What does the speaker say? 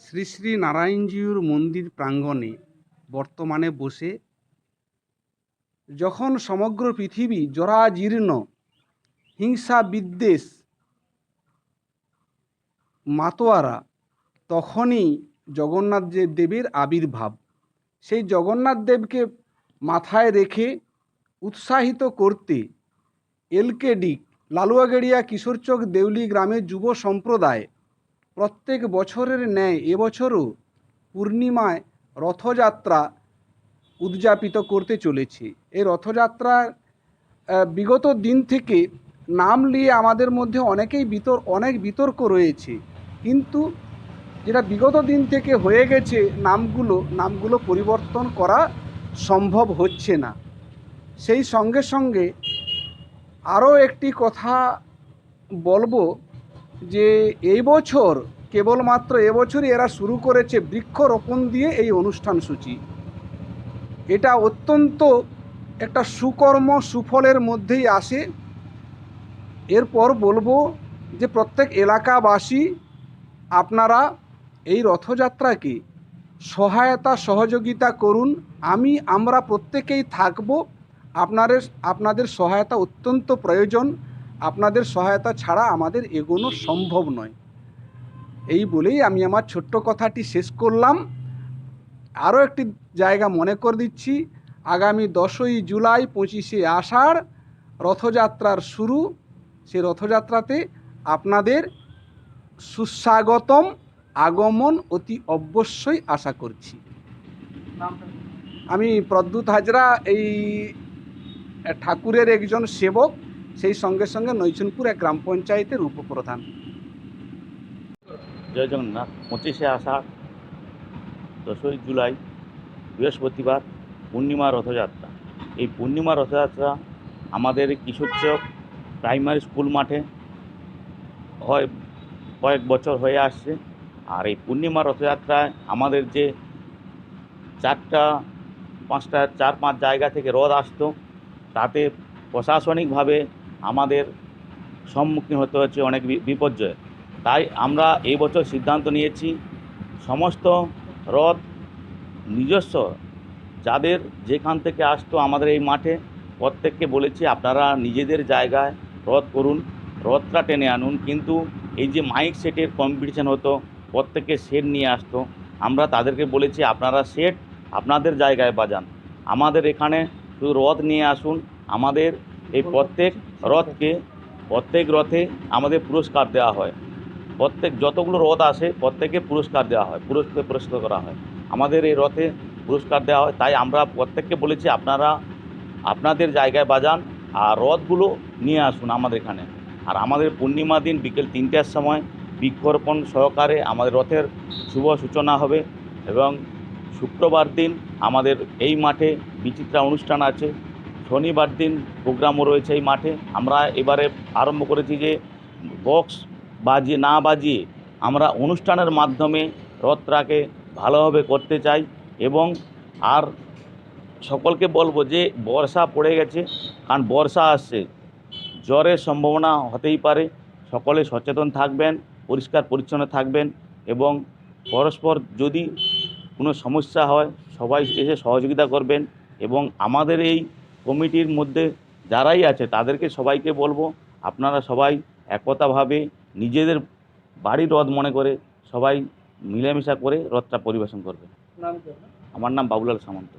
শ্রী শ্রী নারায়ণজিউর মন্দির প্রাঙ্গণে বর্তমানে বসে যখন সমগ্র পৃথিবী জরাজীর্ণ, হিংসা বিদ্বেষ, মাতোয়ারা, তখনই জগন্নাথ দেবের আবির্ভাব। সেই জগন্নাথ দেবকে মাথায় রেখে উৎসাহিত করতে এলকেডি, লালুয়াগেড়িয়া কিশোরচক দেউলি গ্রামের যুব সম্প্রদায় প্রত্যেক বছরের ন্যায় এবছরও পূর্ণিমায় রথযাত্রা উদযাপিত করতে চলেছে। এই রথযাত্রা বিগত দিন থেকে নাম নিয়ে আমাদের মধ্যে অনেকেই বিতর, অনেক বিতর্ক রয়েছে। কিন্তু যেটা বিগত দিন থেকে হয়ে গেছে, নামগুলো নামগুলো পরিবর্তন করা সম্ভব হচ্ছে না। সেই সঙ্গে সঙ্গে আরও একটি কথা বলব যে এই বছর কেবলমাত্র এবছরই এরা শুরু করেছে বৃক্ষরোপণ দিয়ে এই অনুষ্ঠান সূচি। এটা অত্যন্ত একটা সুকর্ম সুফলের মধ্যেই আসে। এরপর বলব যে প্রত্যেক এলাকাবাসী আপনারা এই রথযাত্রাকে সহায়তা সহযোগিতা করুন। আমি, আমরা প্রত্যেকেই থাকব আপনাদের আপনাদের সহায়তা অত্যন্ত প্রয়োজন। আপনাদের সহায়তা ছাড়া আমাদের এগোনো সম্ভব নয়। এই বলেই আমি আমার ছোট্ট কথাটি শেষ করলাম। আরও একটি জায়গা মনে করে দিচ্ছি। আগামী দশই জুলাই পঁচিশে আষাঢ় রথযাত্রার শুরু। সে রথযাত্রাতে আপনাদের সুস্বাগতম আগমন অতি অবশ্যই আশা করছি। আমি প্রদ্যুৎ হাজরা এই ঠাকুরের একজন সেবক, সেই সঙ্গে সঙ্গে নৈচনপুর এক গ্রাম পঞ্চায়েতের উপপ্রধান। জয় জগন্নাথ, পঁচিশে আষাঢ়, দশই জুলাই, বৃহস্পতিবার পূর্ণিমা রথযাত্রা। এই পূর্ণিমা রথযাত্রা আমাদের কিশোরচক প্রাইমারি স্কুল মাঠে হয়, কয়েক বছর হয়ে আসছে। আর এই পূর্ণিমা রথযাত্রায় আমাদের যে চারটা, পাঁচটা, চার পাঁচ জায়গা থেকে রথ আসতো। তাতে প্রশাসনিকভাবে আমাদের সম্মুখীন হতে হচ্ছে অনেক বিপর্যয়। তাই আমরা এই বছর সিদ্ধান্ত নিয়েছি, সমস্ত রথ নিজস্ব, যাদের যেখান থেকে আসতো আমাদের এই মাঠে, প্রত্যেককে বলেছি আপনারা নিজেদের জায়গায় রথ করুন, রথটা টেনে আনুন। কিন্তু এই যে মাইক সেটের কম্পিটিশান হতো প্রত্যেকে সেট নিয়ে আসতো, আমরা তাদেরকে বলেছি আপনারা সেট আপনাদের জায়গায় বাজান। আমাদের এখানে শুধু রথ নিয়ে আসুন। আমাদের এই প্রত্যেক রথকে, প্রত্যেক রথে আমাদের পুরস্কার দেওয়া হয়। প্রত্যেক যতগুলো রথ আসে প্রত্যেকে পুরস্কার দেওয়া হয় পুরস্কার পুরস্কার করা হয়। আমাদের এই রথে পুরস্কার দেওয়া হয়। তাই আমরা প্রত্যেককে বলেছি, আপনারা আপনাদের জায়গায় বাজান আর রথগুলো নিয়ে আসুন আমাদের এখানে। আর আমাদের পূর্ণিমা দিন বিকেল তিনটার সময় বৃক্ষরোপণ সহকারে আমাদের রথের শুভ সূচনা হবে এবং শুক্রবার দিন আমাদের এই মাঠে বিচিত্রা অনুষ্ঠান আছে। শনিবার দিন প্রোগ্রামও রয়েছে এই মাঠে। আমরা এবারে আরম্ভ করেছি যে বক্স বাজিয়ে, না বাজিয়ে আমরা অনুষ্ঠানের মাধ্যমে রথটাকে ভালোভাবে করতে চাই এবং আর সকলকে বলব যে বর্ষা পড়ে গেছে, কারণ বর্ষা আসছে। জ্বরের সম্ভাবনা হতেই পারে। সকলে সচেতন থাকবেন, পরিষ্কার পরিচ্ছন্ন থাকবেন এবং পরস্পর যদি কোনো সমস্যা হয় সবাই এসে সহযোগিতা করবেন এবং আমাদের এই কমিটির মধ্যে যারাই আছে তাদেরকে সবাইকে বলব আপনারা সবাই একতাভাবে নিজেদের বাড়ির রথ মনে করে সবাই মিলেমিশা করে রথটা পরিবেশন করবেন। আমার নাম বাবুলাল সামন্ত।